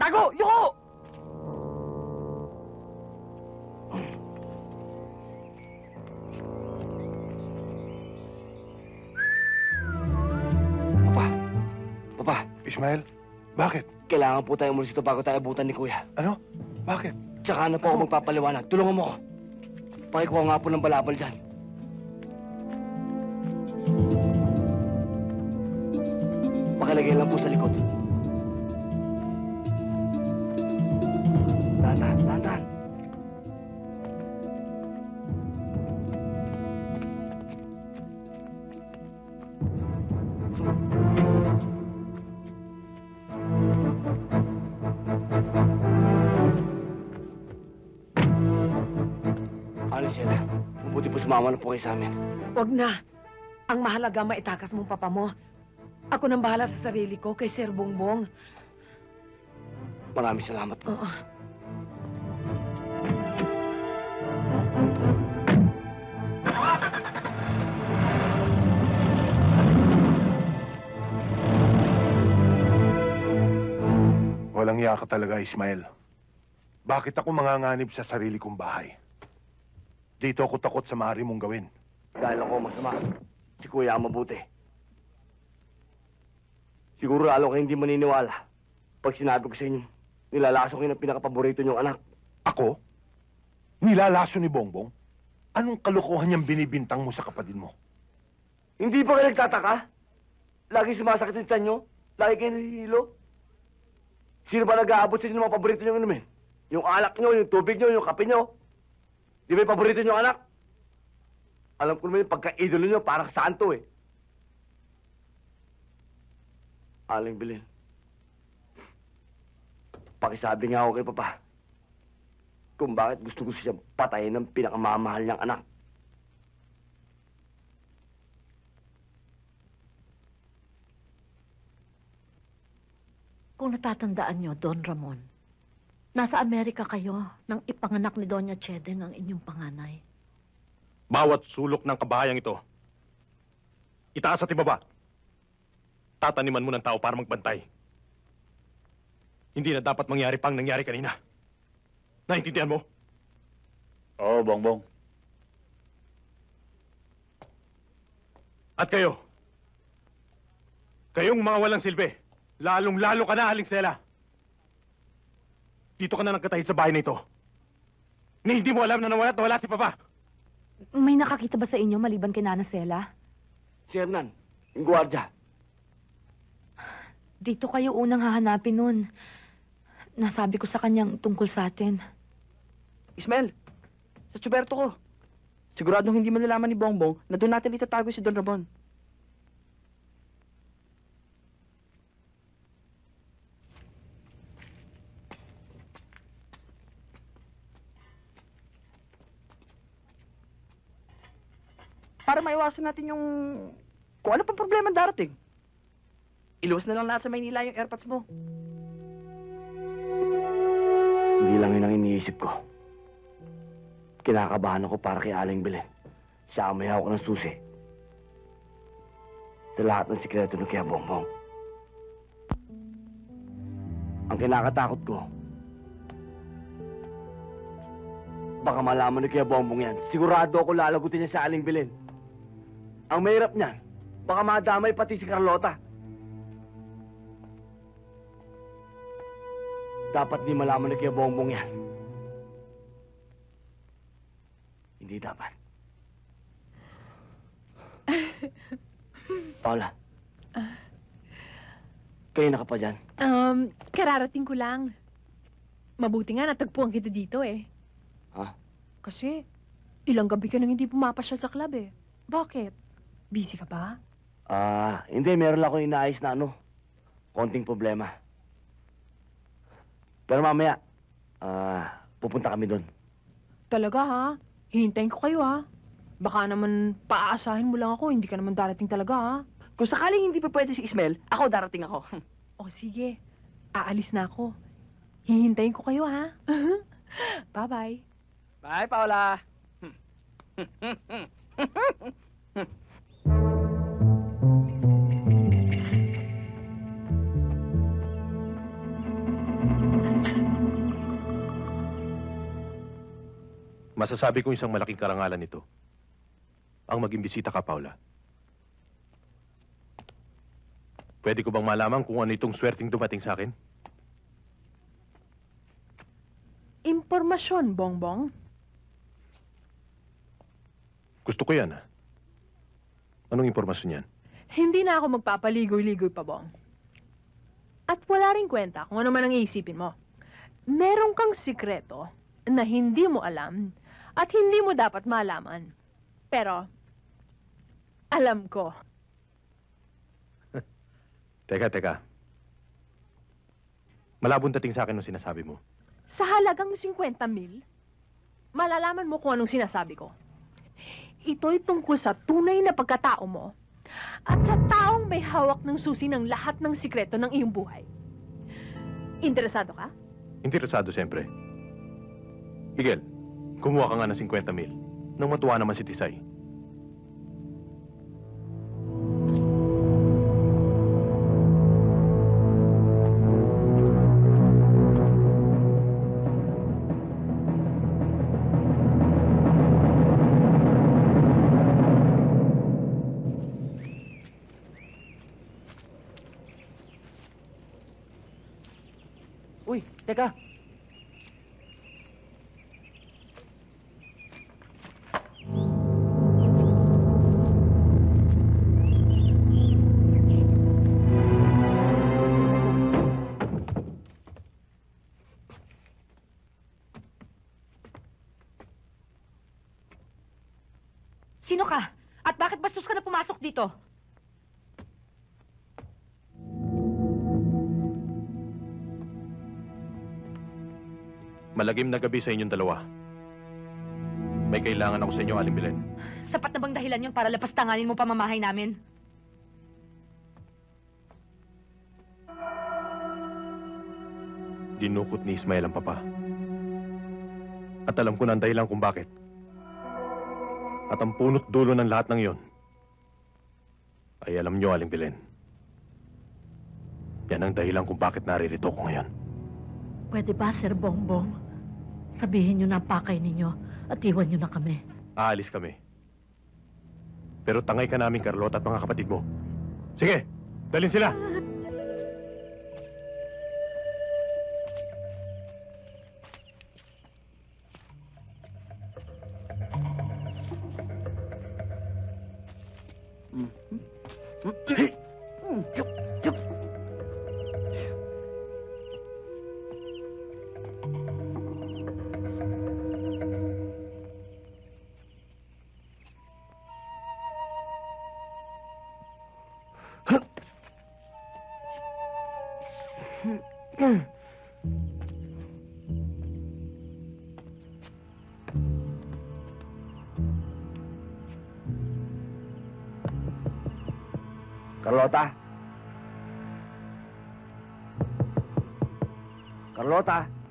Tago! Yuko! Papa. Papa, Ismael, bakit? kailangan po tayo umalis dito bago tayo abutan ni Kuya. Ano? Bakit? Tsaka na po ako magpapaliwanag. Tulungan mo ako. Pakikuha nga po ng balabal dyan. Pakilagay lang po sa likod. Po kayo sa amin. Huwag na. Ang mahalaga maitakas mong papa mo. Ako nang bahala sa sarili ko kay Sir Bongbong. Maraming salamat po. Oo. Walang iya ka talaga, Ismael. Bakit ako manganganib sa sarili kong bahay? Dito ako takot sa maaari mong gawin. Dahil ako masama. Si Kuya ang mabuti. Siguro lalo kayo hindi maniniwala pag sinabi ko sa inyo, nilalaso kayo ng pinakapaborito niyong anak. Ako? Nilalaso ni Bongbong? Anong kalokohan niyang binibintang mo sa kapatid mo? Hindi ba kayo nagtataka? Lagi sumasakit tiyan niyo? Lagi kayo nahihilo? Sino ba nag-aabot sa inyo ng mga paborito niyong inumin? Yung alak niyo, yung tubig niyo, yung kape niyo? Di ba paborito niyong anak? Alam ko naman yung pagka-idolo niyo, parang santo eh. Aling bilin. Pakisabi nga ako kay Papa kung bakit gusto ko siyang patayin ng pinakamamahal niyang anak. Kung natatandaan nyo, Don Ramon, nasa Amerika kayo nang ipanganak ni Doña Cheden ang inyong panganay. Bawat sulok ng kabahayang ito, itaas at ibaba. Tataniman mo ng tao para magbantay. Hindi na dapat mangyari pang nangyari kanina. Naintindihan mo? Oo, Bongbong. At kayo, kayong mga walang silbi, lalong-lalo ka na, Aling Stella. Dito ka na nagkatahid sa bahay na ito. Ni hindi mo alam na nawala at nawala si Papa. May nakakita ba sa inyo maliban kay Nana Sela? Si Hernan, yung gwardya. Dito kayo unang hahanapin nun. Nasabi ko sa kanyang tungkol sa atin. Ismael, sa tsuberto ko. Siguradong hindi man nalaman ni Bongbong na doon natin itatago si Don Ramon. Maiwasan natin yung... Kung ano pang problema darating. Iluwas na lang lahat sa Maynila yung airpods mo. Hindi lang yun ang iniisip ko. Kinakabahan ako para kay Aling Belen. Siya ang may hawak ng susi. Sa lahat ng sikreto ng Kuya Bongbong. Ang kinakatakot ko, baka malaman ni Kuya Bongbong yan. Sigurado ako lalagutin niya sa Aling Belen. Ang mahirap niyan, baka madamay pati si Carlota. Dapat di malaman ni Kuya Bongbong yan. Hindi dapat. Paula. Kayo na ka pa dyan? Um, kararating ko lang. Mabuti nga natagpuan kita dito eh. Ha? Kasi, ilang gabi ka nang hindi pumapasyal sa club eh. Bakit? Busy ka ba? Ah, hindi. Meron lang ako inaayos na ano. Konting problema. Pero mamaya, ah, pupunta kami doon. Talaga ha? Hihintayin ko kayo ha? Baka naman paaasahin mo lang ako, hindi ka naman darating talaga ha? Kung sakaling hindi pa pwede si Ismael, ako darating ako. O sige, aalis na ako. Hihintayin ko kayo ha? Bye-bye. Bye, Paula. Masasabi kong isang malaking karangalan nito. Ang maging bisita ka, Paula. Pwede ko bang malaman kung ano itong swerting dumating sa akin? Impormasyon, Bongbong. Gusto ko yan, ha? Anong impormasyon yan? Hindi na ako magpapaligoy-ligoy pa, Bong. At wala rin kwenta kung ano man ang iisipin mo. Meron kang sikreto na hindi mo alam at hindi mo dapat malaman. Pero, alam ko. Teka, teka. Malabong dating sa akin ng sinasabi mo. Sa halagang 50 mil, malalaman mo kung anong sinasabi ko. Ito'y tungkol sa tunay na pagkatao mo at sa taong may hawak ng susi ng lahat ng sikreto ng iyong buhay. Interesado ka? Interesado siyempre. Miguel, kumuha ka nga ng 50 mil. Nang matuwa naman si Tisay. Uy, teka. Sino ka? At bakit bastos ka na pumasok dito? Malagim na gabi sa inyong dalawa. May kailangan ako sa inyo, Aling Belen. Sapat na bang dahilan yun para lapastanganin mo pamamahay namin? Dinukot ni Ismael ang papa. At alam ko na ang dahilan kung bakit. At ang punot dulo ng lahat ng iyon ay alam nyo, Aling Belen. Yan ang dahilan kung bakit naririto ko ngayon. Pwede ba, Sir Bongbong? Sabihin niyo na ang pakay ninyo at iwan niyo na kami. Aalis kami. Pero tangay ka namin, Carlota at mga kapatid mo. Sige, dalhin sila! Hum? Carlota? Carlota?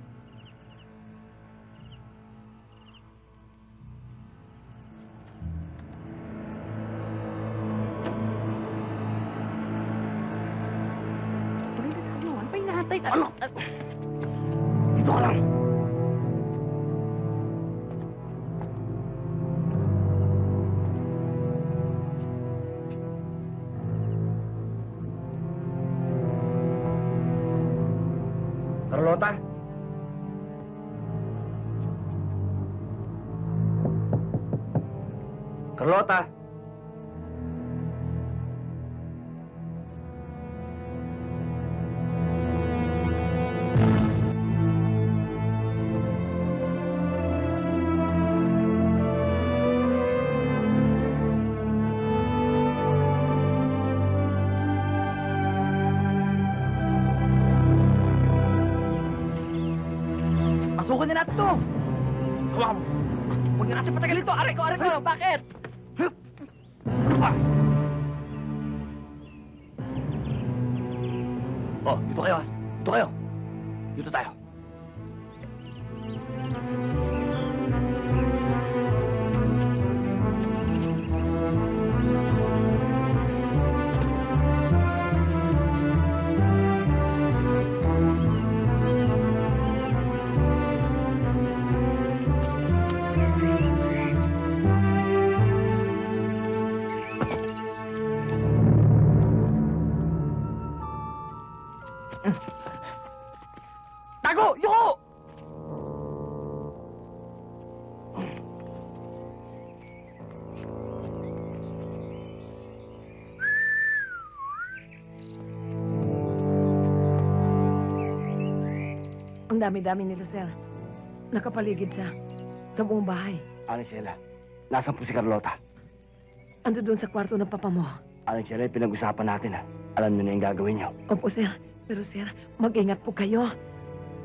Pasukan na natin to. Hawakan mo. Huwag na natin patagalin to. Aray ko, aray ko. Bakit? Ba? Oh, dito kayo ah. Dito kayo. Dito tayo. Ang dami-dami nila, sir. Nakapaligid sa, sa buong bahay. Aling Sheila, nasan po si Carlota? Ando doon sa kwarto ng papa mo. Aling Sheila, pinag-usapan natin ha. Alam niyo na yung gagawin niyo. Opo, sir. Pero, sir, mag-ingat po kayo.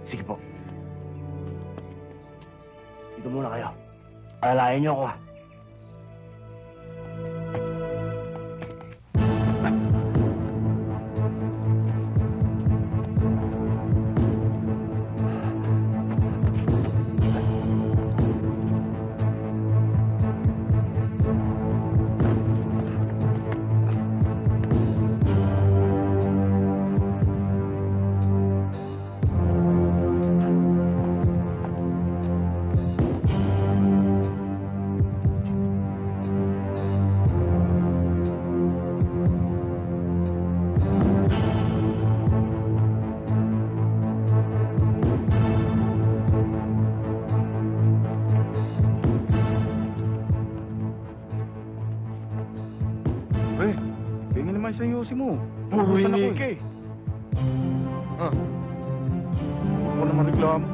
Sige po. Dito muna kayo. Alalayan niyo ako ha. Mo. Puro inig. eh? Ah. Ako naman reklamo.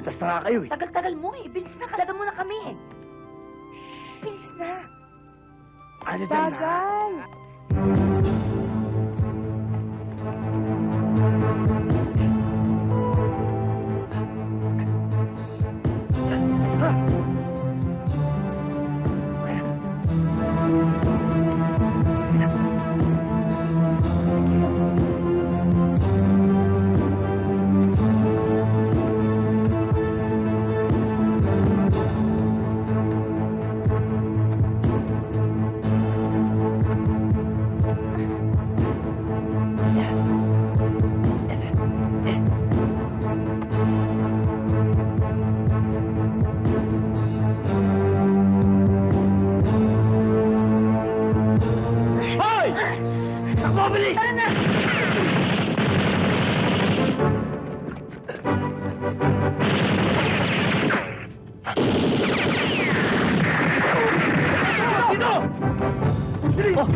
Ililigtas na nga kayo eh. Tagal-tagal mo eh. Bilis na, kalagan mo na kami. Bilis na. Ano dyan na? Hoy!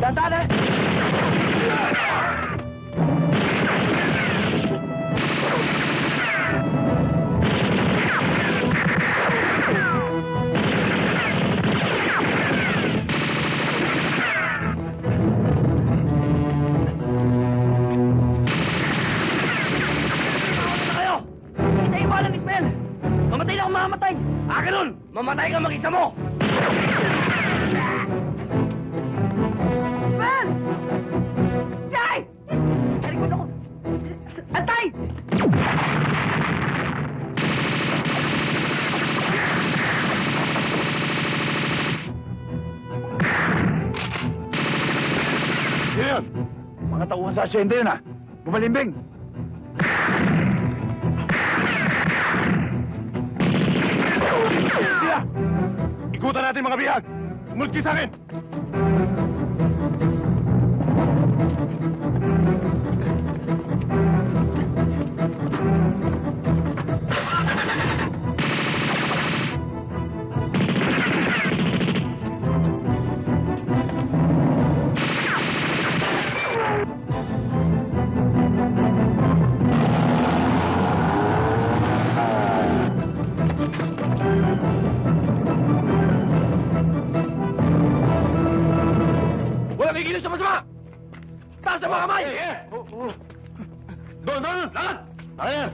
Oh, dandan eh! Sa asyenda yun ah. Bumalimbing! Sila! Ikutan natin mga bihag! Kayo sa akin! Taas ang mga kamay! Doon, doon! Lakad! Ayan!